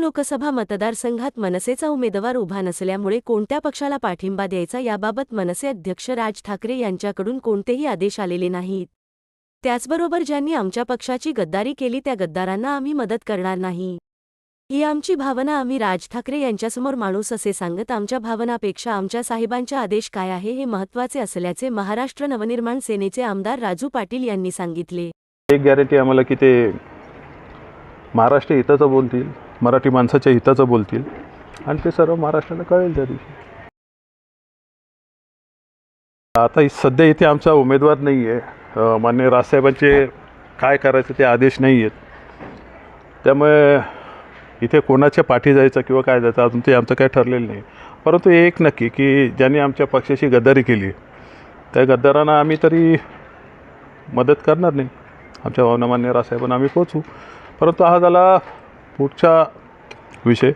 लोकसभा मतदारसंघात मनसेचा उमेदवार उभा नसल्यामुळे कोणत्या पक्षाला पाठिंबा द्यायचा याबाबत मनसे अध्यक्ष राज ठाकरे यांच्याकडून कोणतेही आदेश आलेले नाहीत. त्याचबरोबर ज्यांनी आमच्या पक्षाची गद्दारी केली त्या गद्दारांना आम्ही मदत करणार नाही. ही आमची भावना आम्ही राज ठाकरे यांच्यासमोर माणूस असे सांगत आमच्या भावनापेक्षा आमच्या साहेबांच्या आदेश काय आहे हे महत्त्वाचे असल्याचे महाराष्ट्र नवनिर्माण सेनेचे आमदार राजू पाटील यांनी सांगितले. एक गॅरंटी आम्हाला की ते महाराष्ट्र हिताचं बोलतील. मराठी माणसाच्या हिताचं बोलतील. आणि ते सर्व महाराष्ट्राला कळेल त्या दिवशी. आता इ- सध्या इथे आमचा उमेदवार नाही आहे मान्य राजसाहेबांचे काय करायचं ते आदेश नाही आहेत त्यामुळे इथे कोणाच्या पाठी जायचं किंवा काय जायचं अजून ते आमचं काय ठरलेलं नाही. परंतु एक नक्की की ज्यांनी आमच्या पक्षाशी गद्दारी केली त्या गद्दारांना आम्ही तरी मदत करणार नाही. आमच्या भावना मान्य रासाहेबांना आम्ही पोचू परंतु हा झाला पुढचा विषय.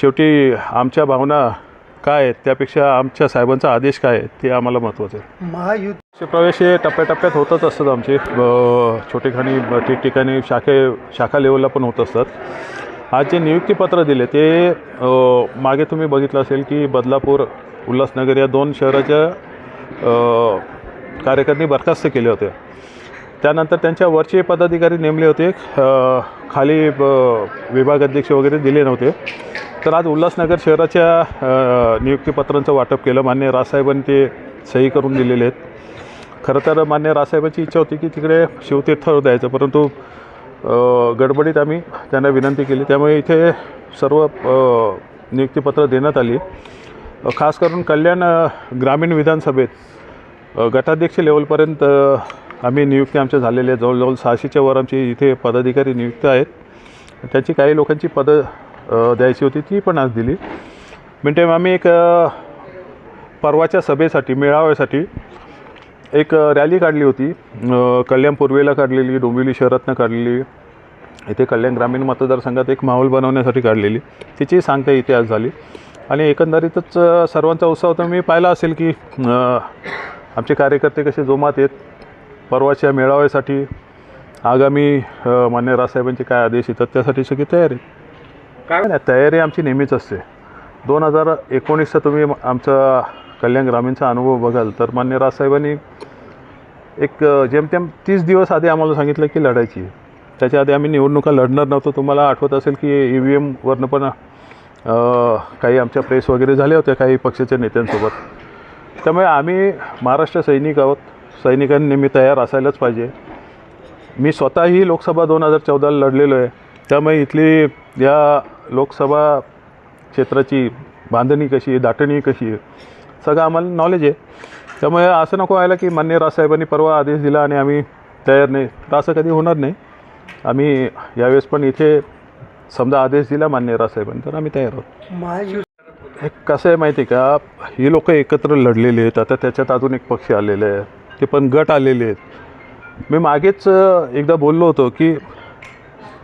शेवटी आमच्या भावना काय आहेत? त्यापेक्षा आमच्या साहेबांचा आदेश काय आहे? ते आम्हाला महत्त्वाचं आहे. महायुद्ध प्रवेश हे टप्प्याटप्प्यात होतच असतात आमचे. छोटेखानी ठिकठिकाणी शाखे शाखा लेवलला पण होत असतात. आज जे नियुक्तीपत्र दिले ते मागे तुम्ही बघितलं असेल की बदलापूर उल्हासनगर या दोन शहराच्या अ, कार्यकर्ते बरखास्त केले होते त्यानंतर त्यांच्या वरचे पदाधिकारी नेमले होते. खाली ब- वगैरे दिले नव्हते. तर आज उल्हासनगर शहराच्या नियुक्तीपत्रांचं वाटप केलं. मान्य रासाहेबांनी ते सही करून दिलेले आहेत. खरं तर मान्य रासाहेबांची इच्छा होती की तिकडे शिवतीर्थावर द्यायचं. परंतु गडबडीत आम्ही त्यांना विनंती केली. त्यामुळे इथे सर्व नियुक्तीपत्र देण्यात आली. खास करून कल्याण ग्रामीण विधानसभेत गटाध्यक्ष लेवलपर्यंत आम्ही नियुक्ती आमच्या झालेल्या जवळजवळ सहाशेच्या वर आमची इथे पदाधिकारी नियुक्त आहेत. त्याची काही लोकांची पदं द्यायची होती ती पण आज दिली. मिनटेम आम्ही एक परवाच्या सभेसाठी मेळाव्यासाठी एक रॅली काढली होती. कल्याण पूर्वेला काढलेली डोंबिवली शहरातनं काढलेली. इथे कल्याण ग्रामीण मतदारसंघात एक माहोल बनवण्यासाठी काढलेली. तिची सांगता इथे आज झाली. आणि एकंदरीतच सर्वांचा उत्साह तर मी पाहिला असेल की आमचे कार्यकर्ते कसे जोमात आहेत. परवाच्या मेळाव्यासाठी आगामी मान्य राजसाहेबांचे काय आदेश येतात त्यासाठी सगळी तयारी. काय? नाही तयारी आमची नेहमीच असते. दोन हजार एकोणीसचा तुम्ही आमचा कल्याण ग्रामीणचा अनुभव बघाल तर मान्य राजसाहेबांनी एक जेमतेम तीस दिवस आधी आम्हाला सांगितलं की लढायची. त्याच्या आधी आम्ही निवडणुका लढणार नव्हतो. तुम्हाला आठवत असेल की ई व्ही एमवरनं पण काही आमच्या प्रेस वगैरे झाल्या होत्या काही पक्षाच्या नेत्यांसोबत. त्यामुळे आम्ही महाराष्ट्र सैनिक आहोत. सैनिकांनी नेहमी तयार असायलाच पाहिजे. मी स्वतःही लोकसभा दोन हजार चौदाला लढलेलो आहे. त्यामुळे इथली या लोकसभा क्षेत्राची बांधणी कशी आहे दाटणी कशी आहे सगळं आम्हाला नॉलेज आहे. त्यामुळे असं नको व्हायला की मान्य रासाहेबांनी परवा आदेश दिला आणि आम्ही तयार नाही. तर असं कधी होणार नाही. आम्ही यावेळेस पण इथे समजा आदेश दिला मान्य रासाहेबांनी तर आम्ही तयार आहोत. हे कसं आहे माहिती आहे का? ही लोक एकत्र लढलेली आहेत. आता त्याच्यात अजून एक पक्ष आलेले आहे. ते पण गट आलेले आहेत. मी मागेच एकदा बोललो होतो की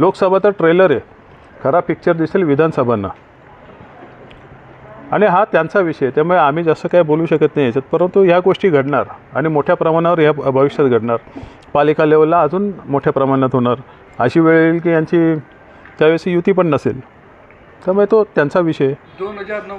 लोकसभा तर ट्रेलर आहे. खरा पिक्चर दिसेल विधानसभांना. आणि हा त्यांचा विषय त्यामुळे आम्ही जास्त काय बोलू शकत नाही याच्यात. परंतु ह्या गोष्टी घडणार. आणि मोठ्या प्रमाणावर या भविष्यात घडणार. पालिका लेवलला अजून मोठ्या प्रमाणात होणार. अशी वेळ येईल की यांची त्यावेळेस युती पण नसेल. त्यामुळे तो त्यांचा विषय दोन हजार नऊ